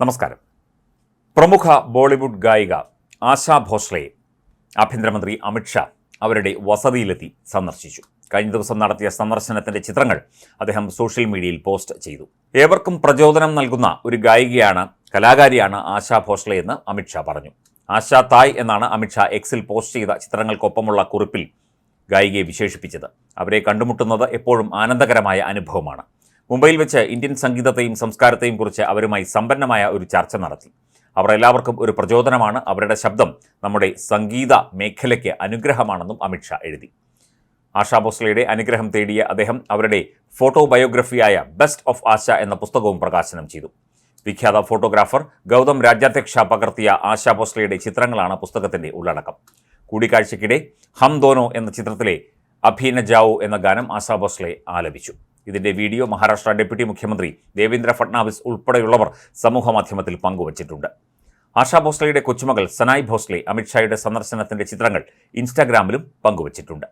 നമസ്കാരം. പ്രമുഖ ബോളിവുഡ് ഗായിക ആശാ ഭോസ്ലയെ ആഭ്യന്തരമന്ത്രി അമിത്ഷാ അവരുടെ വസതിയിലെത്തി സന്ദർശിച്ചു. കഴിഞ്ഞ ദിവസം നടത്തിയ സന്ദർശനത്തിന്റെ ചിത്രങ്ങൾ അദ്ദേഹം സോഷ്യൽ മീഡിയയിൽ പോസ്റ്റ് ചെയ്തു. ഏവർക്കും പ്രചോദനം നൽകുന്ന ഒരു ഗായികയാണ് കലാകാരിയാണ് ആശാ ഭോസ്ലെ എന്ന് അമിത്ഷാ പറഞ്ഞു. ആശാ തായ് എന്നാണ് അമിത്ഷാ എക്സിൽ പോസ്റ്റ് ചെയ്ത ചിത്രങ്ങൾക്കൊപ്പമുള്ള കുറിപ്പിൽ ഗായികയെ വിശേഷിപ്പിച്ചത്. അവരെ കണ്ടുമുട്ടുന്നത് എപ്പോഴും ആനന്ദകരമായ അനുഭവമാണ്. മുംബൈയിൽ വെച്ച് ഇന്ത്യൻ സംഗീതത്തെയും സംസ്കാരത്തെയും കുറിച്ച് അവരുമായി സമ്പന്നമായ ഒരു ചർച്ച നടത്തി. അവർ എല്ലാവർക്കും ഒരു പ്രചോദനമാണ്. അവരുടെ ശബ്ദം നമ്മുടെ സംഗീത മേഖലയ്ക്ക് അനുഗ്രഹമാണെന്നും അമിത്ഷാ എഴുതി. ആശാ ഭോസ്ലയുടെ അനുഗ്രഹം തേടിയ അദ്ദേഹം അവരുടെ ഫോട്ടോ ബയോഗ്രഫിയായ ബെസ്റ്റ് ഓഫ് ആശ എന്ന പുസ്തകവും പ്രകാശനം ചെയ്തു. വിഖ്യാത ഫോട്ടോഗ്രാഫർ ഗൗതം രാജ്യാധ്യക്ഷ പകർത്തിയ ആശാ ഭോസ്ലയുടെ ചിത്രങ്ങളാണ് പുസ്തകത്തിന്റെ ഉള്ളടക്കം. കൂടിക്കാഴ്ചയ്ക്കിടെ ഹം ദോനോ എന്ന ചിത്രത്തിലെ അഭീന ജാവോ എന്ന ഗാനം ആശാ ഭോസ്ലെ ആലപിച്ചു. ഇതിന്റെ വീഡിയോ മഹാരാഷ്ട്ര ഡെപ്യൂട്ടി മുഖ്യമന്ത്രി ദേവേന്ദ്ര ഫട്നാവിസ് ഉൾപ്പെടെയുള്ളവർ സമൂഹമാധ്യമത്തിൽ പങ്കുവച്ചിട്ടുണ്ട്. ആശാ ഭോസ്ലെയുടെ കൊച്ചുമകൾ സനായ് ഭോസ്ലെ അമിത്ഷായുടെ സന്ദർശനത്തിന്റെ ചിത്രങ്ങൾ ഇൻസ്റ്റാഗ്രാമിലും പങ്കുവച്ചിട്ടുണ്ട്.